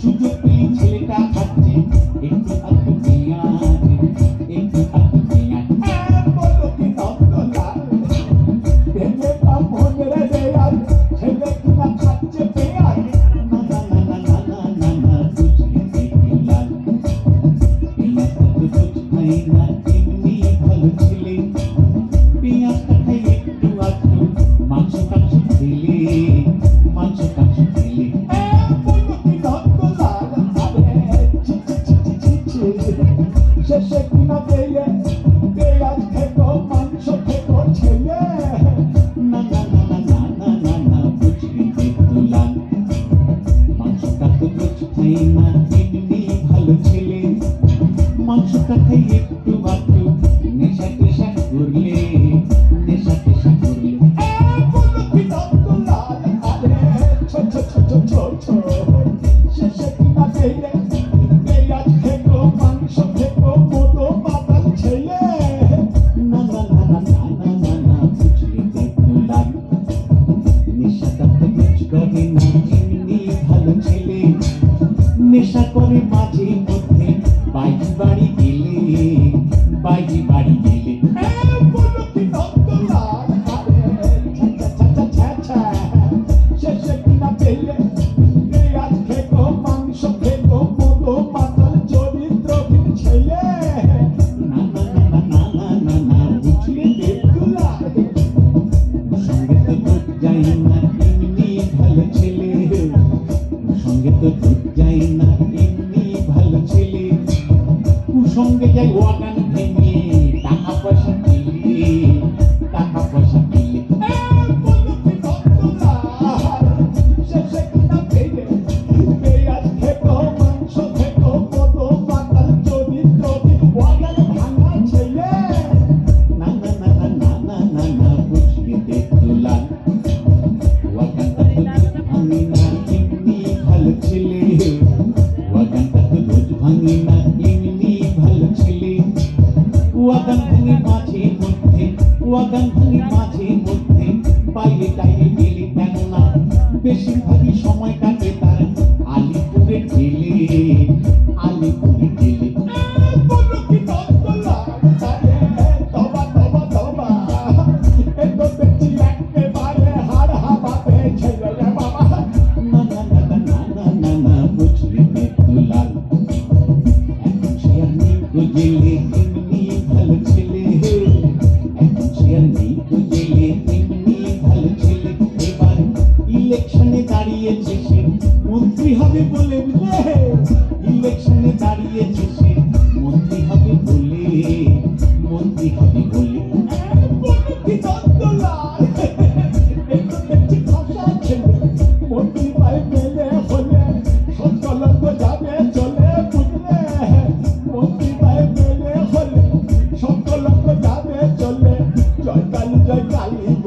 Thank. পেঁয়াজ পাইনি বাড়ি গেলে তো যাই না এমনি ভালো ছেলে সঙ্গে যাই ওয়াগান ভাঙি মাঝে মধ্যে বাইরে টাইরে গেলে কেন না বেশিরভাগই সময় কাটে হবে বলে ইলেকশনে দাঁড়িয়েছে সে মন্ত্রী হবে বলে মন্ত্রী হবে বলে। Jai Kali, Jai Kali.